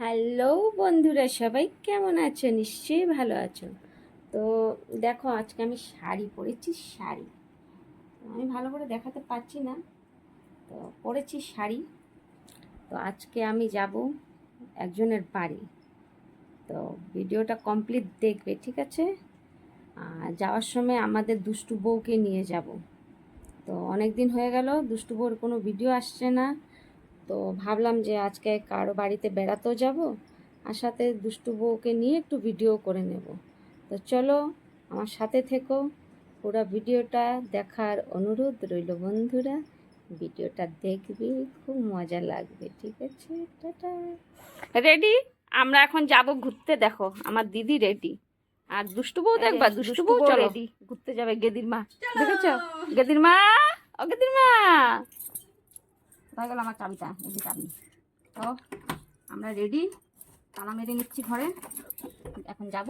Hello বন্ধুরা, সবাই কেমন আছো? নিশ্চয়ই ভালো আছো। তো দেখো, আজকে আমি শাড়ি পরেছি, শাড়ি। আমি ভালো করে দেখাতে পারছি না, তো পরেছি শাড়ি। তো আজকে আমি যাব একজনের বাড়ি। তো ভিডিওটা কমপ্লিট দেখবে, ঠিক আছে? আর যাওয়ার সময় আমাদের দুষ্টু বউকে নিয়ে যাব। তো অনেক দিন হয়ে গেল, দুষ্টু বউর কোনো ভিডিও আসছে না। তো ভাবলাম যে আজকে কারও বাড়িতে বেড়াতেও যাব আর সাথে দুষ্টু বউকে নিয়ে একটু ভিডিও করে নেব। তো চলো আমার সাথে থেকো। পুরো ভিডিওটা দেখার অনুরোধ রইল বন্ধুরা। ভিডিওটা দেখবি খুব মজা লাগবে ঠিক আছে? টাটা। রেডি আমরা এখন যাব ঘুরতে দেখো আমার দিদি রেডি আর দুষ্টু বউ দেখবা দুষ্টু বউ রেডি ঘুরতে যাবে গেদির মা। দেখেছ? গেদির মা? ও গেদির মা! হয়ে গেল আমার চাবিটা? এই যে চাবি। তো আমরা রেডি তালা মেরে নিচ্ছি ঘরে। এখন যাব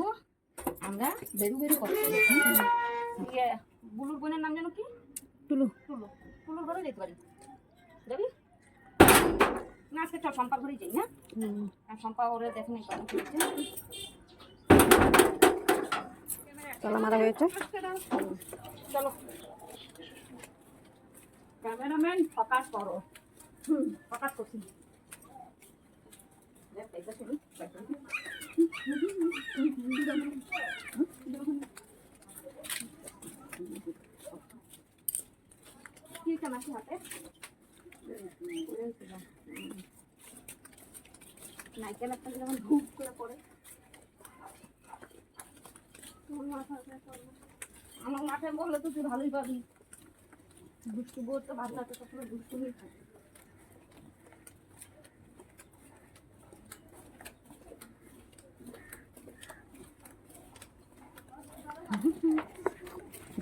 আমরা বেরু বেরু করছি ইয়ে, বুলুর বোনের নাম জানো কি? টুলু। টুলু। টুলুর ঘরে যেতে পারি। যাবি? না আজকে চল সম্পা ঘরেই যাই হ্যাঁ? আর সম্পা ওরে দেখে নেই তালা মারা হয়েছে। চলো। ক্যামেরাম্যান ফকাস করো। হুম? নারকেল একটা যেমন ধূপ করে পড়ে। আমার মাথায় বললে তো তুই ভালোই পাবি। দুষ্টু বউ তো বাচ্চা তো সবসময় দুষ্টু হয়ে থাকে।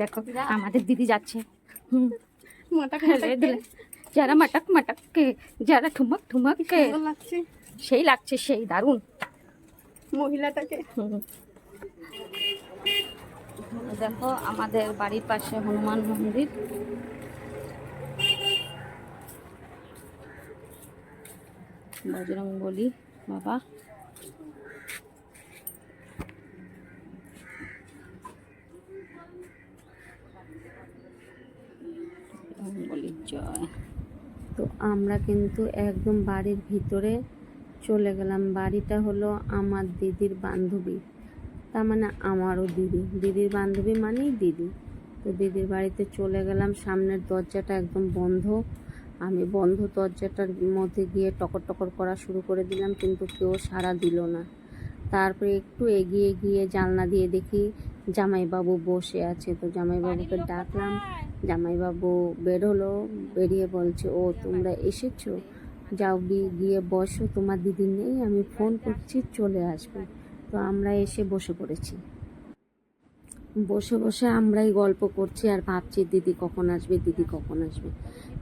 দেখো আমাদের দিদি যাচ্ছে। হুম। যারা মাটাক মাটাক কে যারা ঠুমক ঠুমক কে সেই লাগছে সেই দারুণ। মহিলাটাকে। দেখো আমাদের বাড়ির পাশে হনুমান মন্দির। বজরং বলি বাবা বলি জয়। তো আমরা কিন্তু একদম বাড়ির ভিতরে চলে গেলাম। বাড়িটা হলো আমার দিদির বান্ধবী। তার মানে আমারও দিদি। দিদির বান্ধবী মানেই দিদি। তো দিদির বাড়িতে চলে গেলাম। সামনের দরজাটা একদম বন্ধ। আমি বন্ধ দরজাটার মধ্যে গিয়ে টকর টকর করা শুরু করে দিলাম, কিন্তু কেউ সাড়া দিল না। তারপরে একটু এগিয়ে গিয়ে জানলা দিয়ে দেখি জামাইবাবু বসে আছে। তো জামাইবাবুকে ডাকলাম জামাইবাবু বেরোলো বেরিয়ে বলছে ও তোমরা এসেছ? যাও গিয়ে বসো তোমার দিদি নেই আমি ফোন করছি চলে আসবে। তো আমরা এসে বসে পড়েছি। বসে বসে আমরাই গল্প করছি আর ভাবছি দিদি কখন আসবে দিদি কখন আসবে?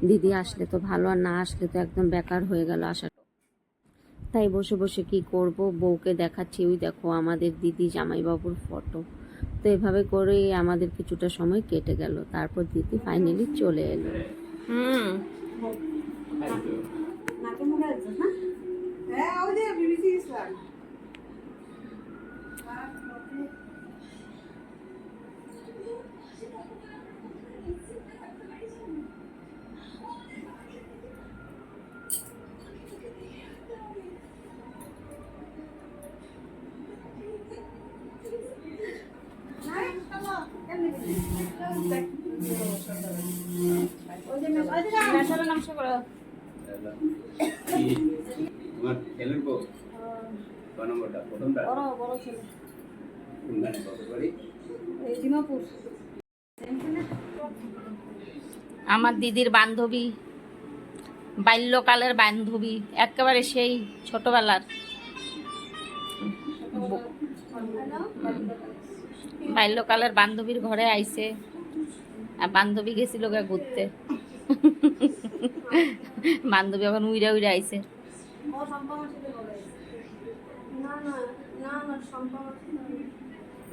দিদি আসলে তো ভালো আর না আসলে তো একদম বেকার হয়ে গেল আসাটা তাই বসে বসে কি করব? বউকে দেখাচ্ছি ওই দেখো আমাদের দিদি জামাইবাবুর ফটো তো এভাবে করে আমাদের কিছুটা সময় কেটে গেল। তারপর দিদি ফাইনালি চলে এলো। হুম। হ্যাঁ ওই যে বিবিসি ইসলাম কি? আমার দিদির বান্ধবী, বাল্যকালের বান্ধবী, একেবারে সেই ছোটবেলার বাল্যকালের বান্ধবীর ঘরে আইছে, আর বান্ধবী গেছিল ঘুরতে। বান্ধবী এখন উইরা উইরা আইছে।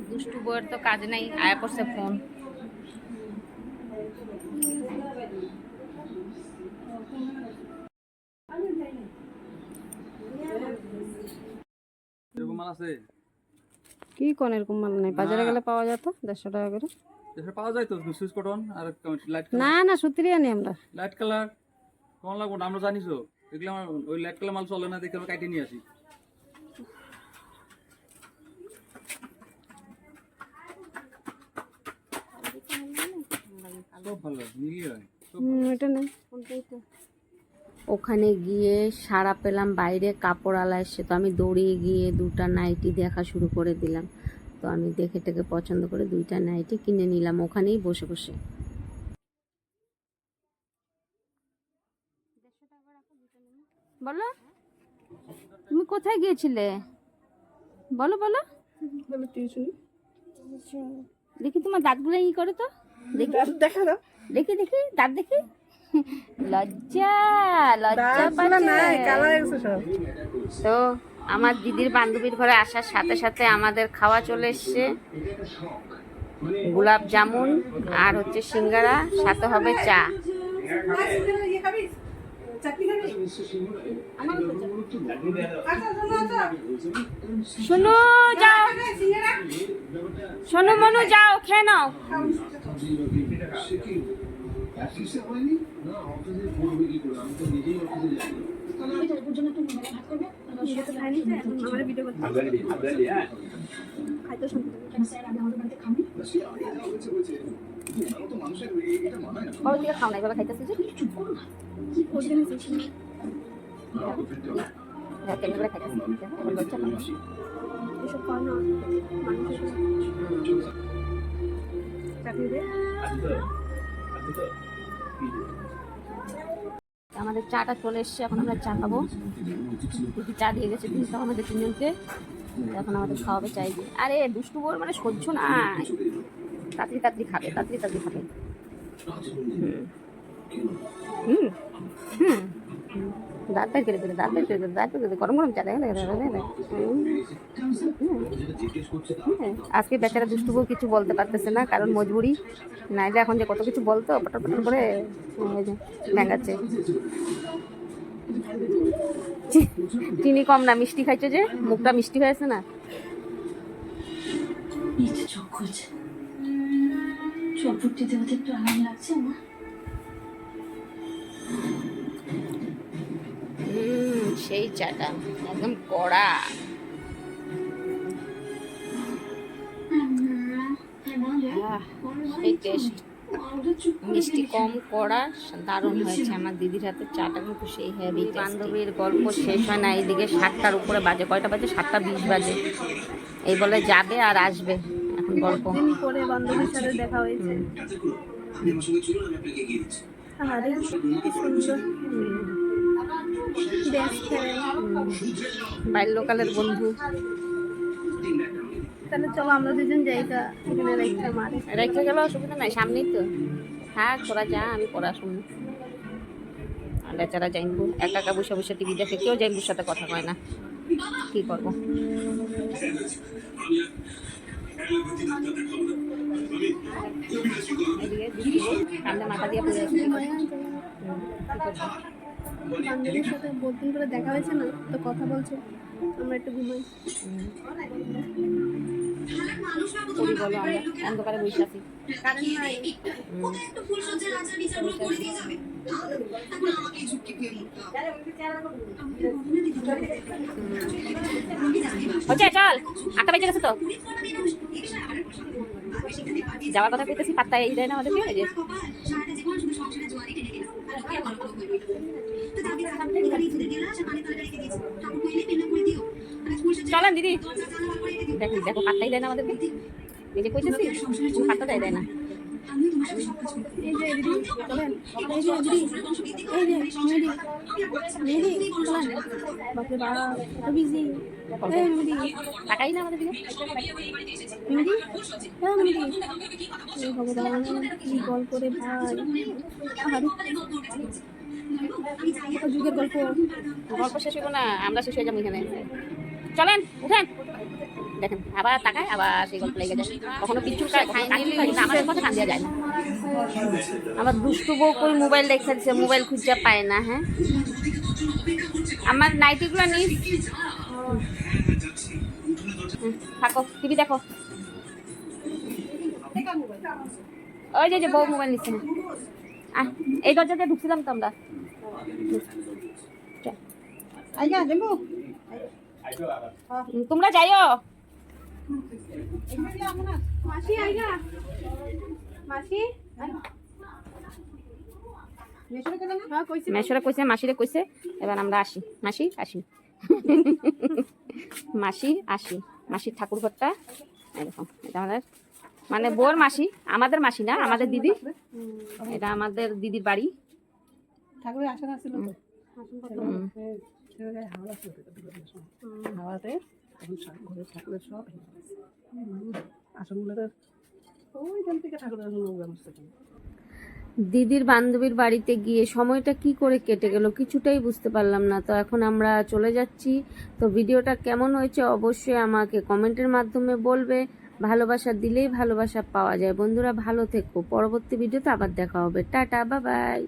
দুষ্টু বউয়ের তো কাজ নাই আয়া করছে ফোন। মাল আছে? কি কোন এরকম মাল নাই? বাজারে গেলে পাওয়া যেত দেড়শো টাকা করে। পাওয়া যায় তো? সুইচ কটন আর লাইট না না সত্যি আনি আমরা। লাইট কালার লাগবো? না আমরা জানিস এগুলো আমার ওই লাইট কালার মাল চলে না দেখে আমরা নিয়ে আসি। ওখানে গিয়ে সারা পেলাম বাইরে কাপড় আলা এসছে তো আমি দৌড়িয়ে গিয়ে দুটা নাইটি দেখা শুরু করে দিলাম। তো আমি দেখে টেকে পছন্দ করে দুইটা নাইটি কিনে নিলাম ওখানেই বসে বসে। বলো। তুমি কোথায় গিয়েছিলে? বলো বলো। দেখি তোমার দাঁতগুলো ই করে তো। দেখি। দেখা দাও। দেখি দেখি দাঁত দেখি। লজ্জা লজ্জা তো আমার দিদির বান্ধবীর ঘরে আসার সাথে সাথে আমাদের খাওয়া চলে এসছে। গোলাপ জামুন আর হচ্ছে সিঙ্গারা সাথে হবে চা। শোনো যাও। শোনো মনু যাও খেয়ে নাও। আফগানি আফগানি হ্যাঁ খাইতে শুনতে কবে থেকে খাও না এগুলো খাইতেছে যে খাইতেছে। এসব কর না মানুষের আমাদের চাটা চলে এসছে, এখন আমরা চা খাব। চা দিয়ে গেছে কিন্তু আমাদের তিনজনকে এখন আমাদের খাওয়াবে চাই দিয়ে। আরে, দুষ্টু বল মানে সহ্য না। তাড়াতাড়ি তাড়াতাড়ি খাবে, তাড়াতাড়ি তাড়াতাড়ি খাবে। হুম। হুম। হুম। দাঁত বের করে দেবে দাঁত বের করে দাঁত বের করে গরম গরম চা দেখে আজকে বেচারা দুষ্টু কিছু বলতে পারতেছে না, কারণ মজবুরি। নাইলে এখন যে কত কিছু বলতো, পটর পটর করে চি- চিনি কম না, মিষ্টি খাইছে যে? মুখটা মিষ্টি হয়েছে না? চোখ খুলছে। আরাম লাগছে না সেই চাটা একদম কড়া। সেই টেস্ট মিষ্টি কম করা দারুণ হয়েছে। আমার দিদির হাতে চাটা কিন্তু সেই হ্যাবি বান্ধবীর গল্প শেষ হয় না এইদিকে সাতটার উপরে বাজে। কয়টা বাজে? সাতটা বিশ বাজে। এই বলে যাবে আর আসবে। এখন গল্প। পরে বান্ধবীর সাথে দেখা হয়েছে আরে কি সুন্দর। বাল্যকালের বন্ধু। তাহলে চলো আমরা দুজন যাই তা এখানে মারে। গেলে অসুবিধা নাই সামনেই তো। হ্যাঁ তোরা যা আমি পড়া শুনি আর বেচারা জাইনবু একা একা বসে বসে টিভি দেখে কেউ জাইনবুর সাথে কথা কয় না। কি করব? সামনে মাথা দিয়ে পড়ে কি করব? বান্ধবীর সাথে বহুত দিন করে দেখা হয়েছে না তো কথা বলছে আমরা একটু ঘুমাই। করি বলো আমরা অন্ধকারে বসে আছি। চল আটটা বেজে গেছে তো। যাওয়ার কথা কইতেছি পাত্তা এই দেয় না আমাদেরকে। এই যে চলেন দিদি। দেখো দেখো, পাত্তাই দেয় না আমাদেরকে। এই যে কইতেছি, পাত্তা দেয় না। হ্যাঁ গল্প ভাই যুগের গল্প গল্প শেষ হইব না আমরা শেষ হয়ে যাব এখানে চলেন উঠেন দেখেন আবার তাকায় আবার সেই গল্প লেগে যায়। কখনো কিছু আমাদের কথা কান দেওয়া যায় না। আমার দুষ্টু বউ কই মোবাইল দেখে দিচ্ছে মোবাইল খুঁজে পায় না হ্যাঁ? আমার নাইটিগুলো নিস। হুম, থাকো টিভি দেখো। ওই যে বউ মোবাইল নিচ্ছে না। এই দরজা দিয়ে ঢুকছিলাম তো আমরা। তোমরা যাইও। মাসি? আইগা মাসি হ্যাঁ মেশরে কইছে মাসিরে কইছে। এবার আমরা আসি। মাসি আসি। মাসি আসি। মাসির ঠাকুর ঘরটা এরকম এটা আমাদের। মানে বোর মাসি আমাদের মাসি না আমাদের দিদি। এটা আমাদের দিদির বাড়ি। ঠাকুরের আসন আছিল তো হাওয়াতে এখন সব ওইখান থেকে ঠাকুরের ব্যবস্থা করে দিদির বান্ধবীর বাড়িতে গিয়ে সময়টা কি করে কেটে গেল কিছুটাই বুঝতে পারলাম না। তো এখন আমরা চলে যাচ্ছি। তো ভিডিওটা কেমন হয়েছে অবশ্যই আমাকে কমেন্টের মাধ্যমে বলবে। ভালোবাসা দিলেই ভালোবাসা পাওয়া যায়। বন্ধুরা ভালো থেকো। পরবর্তী ভিডিওতে আবার দেখা হবে। টাটা, বাবাই।